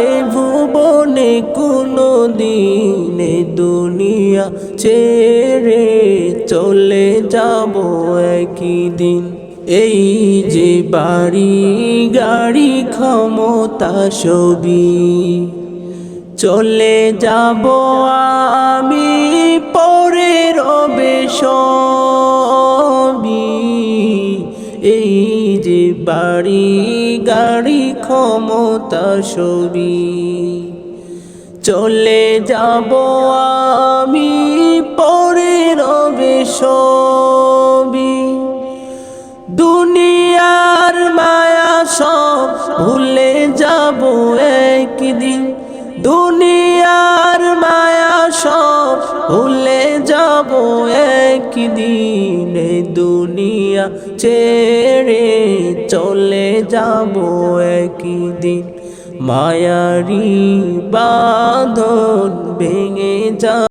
এ ভুবনে কোনো দিন দুনিয়া ছেড়ে চলে যাব একই দিন। এই যে বাড়ি গাড়ি ক্ষমতা ছবি চলে যাব আমি পরে রবে এই যে বাড়ি, গাড়ি, ক্ষমতা ছবি। চলে যাব আমি পরে রবে সবই। দুনিয়ার মায়া সব ভুলে যাব একদিন। দুনিয়ার মায়া সব ভুলে যাব একদিন। দুনিয়া ছেড়ে চলে যাব একদিন মায়ারি বাঁধন ভেঙে যা